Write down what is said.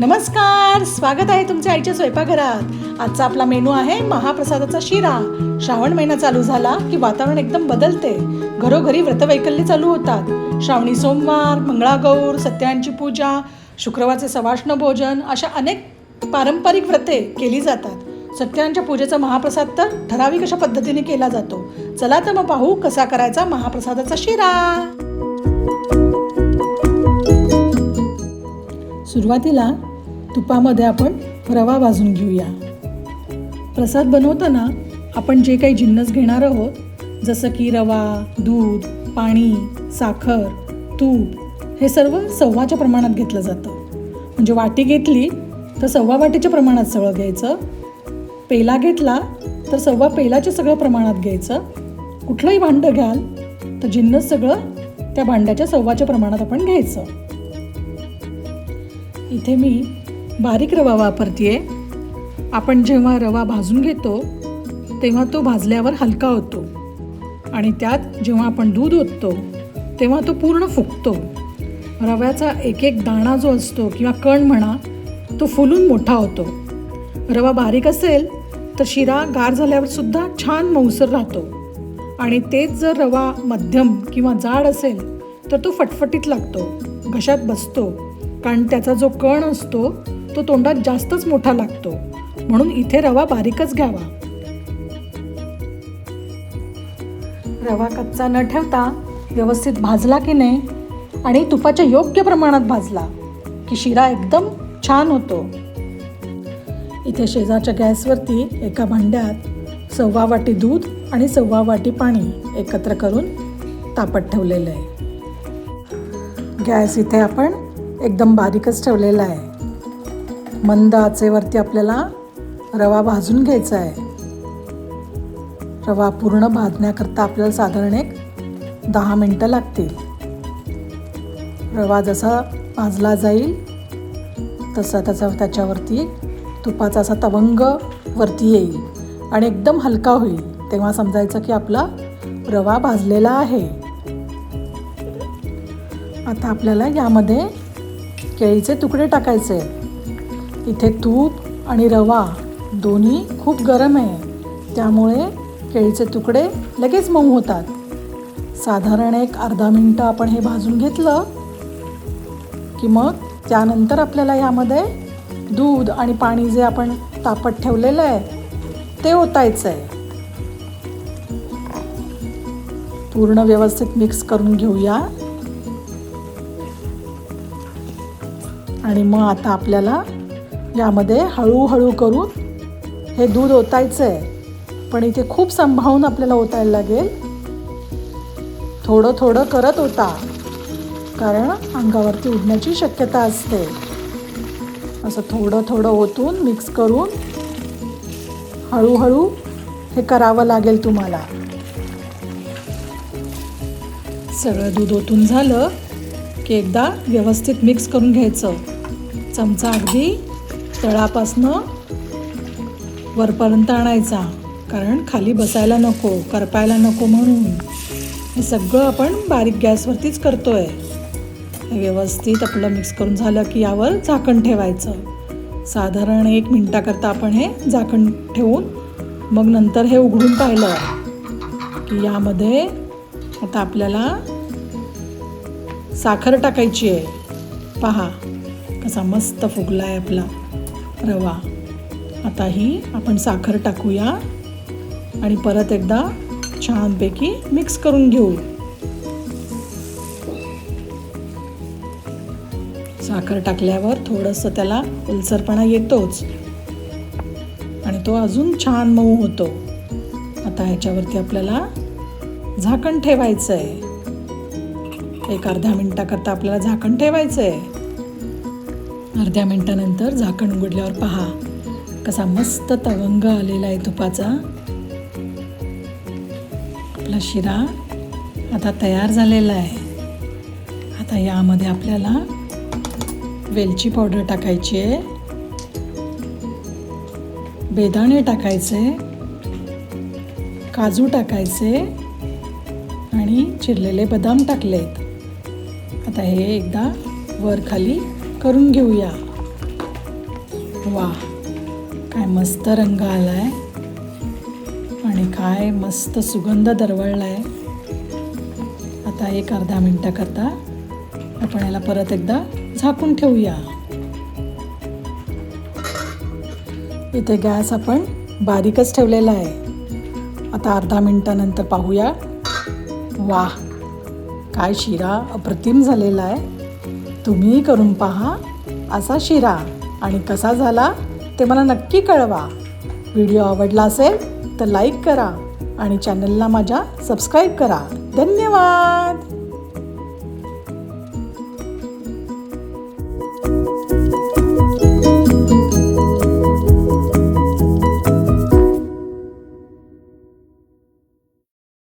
नमस्कार स्वागत आहे तुमच्या आईच्या स्वयंपाकघरात. आजचा आपला मेनू आहे महाप्रसादाचा शिरा. श्रावण महिना चालू झाला की वातावरण एकदम बदलते. घरोघरी व्रतवैकल्य चालू होतात. श्रावणी सोमवार मंगळागौर सत्यांची पूजा शुक्रवारचे सवाष्ण भोजन अशा अनेक पारंपरिक व्रते केली जातात. सत्यांच्या पूजेचा महाप्रसाद तर ठराविक अशा पद्धतीने केला जातो. चला तर मग पाहू कसा करायचा महाप्रसादाचा शिरा. सुरुवातीला तुपामध्ये आपण रवा भाजून घेऊया. प्रसाद बनवताना आपण जे काही जिन्नस घेणार आहोत जसं की रवा दूध पाणी साखर तूप हे सर्व सव्वाच्या प्रमाणात घेतलं जातं. म्हणजे वाटी घेतली तर सव्वा वाटीच्या प्रमाणात सगळं घ्यायचं. पेला घेतला तर सव्वा पेलाच्या सगळं प्रमाणात घ्यायचं. कुठलंही भांडं घ्याल तर जिन्नस सगळं त्या भांड्याच्या सव्वाच्या प्रमाणात आपण घ्यायचं. इथे मी बारीक रवा वापरते आपण जेव्हा रवा भाजून घेतो तेव्हा तो भाजल्यावर हलका होतो. आणि त्यात जेव्हा आपण दूध ओततो तेव्हा तो पूर्ण फुगतो. रव्याचा एक एक दाणा जो असतो किंवा कण म्हणा तो फुलून मोठा होतो. रवा बारीक असेल तर शिरा गार झाल्यावर सुद्धा छान मऊसर राहतो. आणि तेच जर रवा मध्यम किंवा जाड असेल तर तो फटफटीत लागतो घशात बसतो. कारण त्याचा जो कण असतो तो तोंडात जास्तच मोठा लागतो. म्हणून इथे रवा बारीकच घ्यावा. रवा कच्चा न ठेवता व्यवस्थित भाजला की नाही आणि तुपाच्या योग्य प्रमाणात भाजला की शिरा एकदम छान होतो. इथे शेजारच्या गॅसवरती एका भांड्यात सव्वा वाटी दूध आणि सव्वा वाटी पाणी एकत्र करून तापत ठेवलेलं आहे. गॅस इथे आपण एकदम बारीकच ठेवलेला आहे. मंद आचेवरती आपल्याला रवा भाजून घ्यायचा आहे. रवा पूर्ण भाजण्याकरता आपल्याला साधारण एक दहा मिनटं लागतील. रवा जसा भाजला जाईल तसा त्याचा त्याच्यावरती तुपाचा असा तवंग वरती येईल आणि एकदम हलका होईल. तेव्हा समजायचं की आपला रवा भाजलेला आहे. आता आपल्याला यामध्ये केळीचे तुकडे टाकायचे. इथे तूप आणि रवा दोन्ही खूप गरम आहे. त्यामुळे केळीचे तुकडे लगेच मऊ होतात. साधारण एक अर्धा मिनटं आपण हे भाजून घेतलं की मग त्यानंतर आपल्याला यामध्ये दूध आणि पाणी जे आपण तापत ठेवलेलं आहे ते ओतायचं आहे. पूर्ण व्यवस्थित मिक्स करून घेऊया. आणि मग आता आपल्याला यामध्ये हळूहळू करून हे दूध ओतायचं आहे पण इथे खूप सांभाळून आपल्याला ओतायला लागेल. थोडं थोडं करत होता कारण अंगावरती उडण्याची शक्यता असते. असं थोडं थोडं ओतून मिक्स करून हळूहळू हे करावं लागेल तुम्हाला. सगळं दूध ओतून झालं की एकदा व्यवस्थित मिक्स करून घ्यायचं. चमचा अगदी तळापासनं वरपर्यंत आणायचा. कारण खाली बसायला नको करपायला नको म्हणून. हे सगळं आपण बारीक गॅसवरतीच करतो आहे व्यवस्थित आपलं मिक्स करून झालं की यावर झाकण ठेवायचं. साधारण एक मिनटाकरता आपण हे झाकण ठेवून मग नंतर हे उघडून पाहिलं की यामध्ये आता आपल्याला साखर टाकायची आहे. पहा. असा मस्त फुगला आहे आपला रवा. आता ही आपण साखर टाकूया आणि परत एकदा छानपैकी मिक्स करून घेऊ. साखर टाकल्यावर थोडंसं त्याला उलसरपणा येतोच. आणि तो अजून छान मऊ होतो. आता ह्याच्यावरती आपल्याला झाकण ठेवायचं आहे एक अर्ध्या मिनटाकरता आपल्याला झाकण ठेवायचं आहे अर्ध्या मिनटानंतर झाकण उघडल्यावर पहा. कसा मस्त तवंग आलेला आहे तुपाचा. आपला शिरा आता तयार झालेला आहे. आता यामध्ये आपल्याला वेलची पावडर टाकायची आहे. बेदाणे टाकायचे काजू टाकायचे आणि चिरलेले बदाम टाकलेत. आता हे एकदा वर खाली करून घेऊया. वा काय मस्त रंग आला आहे आणि काय मस्त सुगंध दरवळला आहे आता एक अर्धा मिनटाकरता आपण याला परत एकदा झाकून ठेवूया. इथे गॅस आपण बारीकच ठेवलेला आहे. आता अर्धा मिनटानंतर पाहूया. वा काय शिरा अप्रतिम झालेला आहे. तुम्हीही करून पहा असा शिरा. आणि कसा झाला ते मला नक्की कळवा. व्हिडिओ आवडला असेल तर लाईक करा आणि चॅनलला माझ्या सबस्क्राईब करा. धन्यवाद!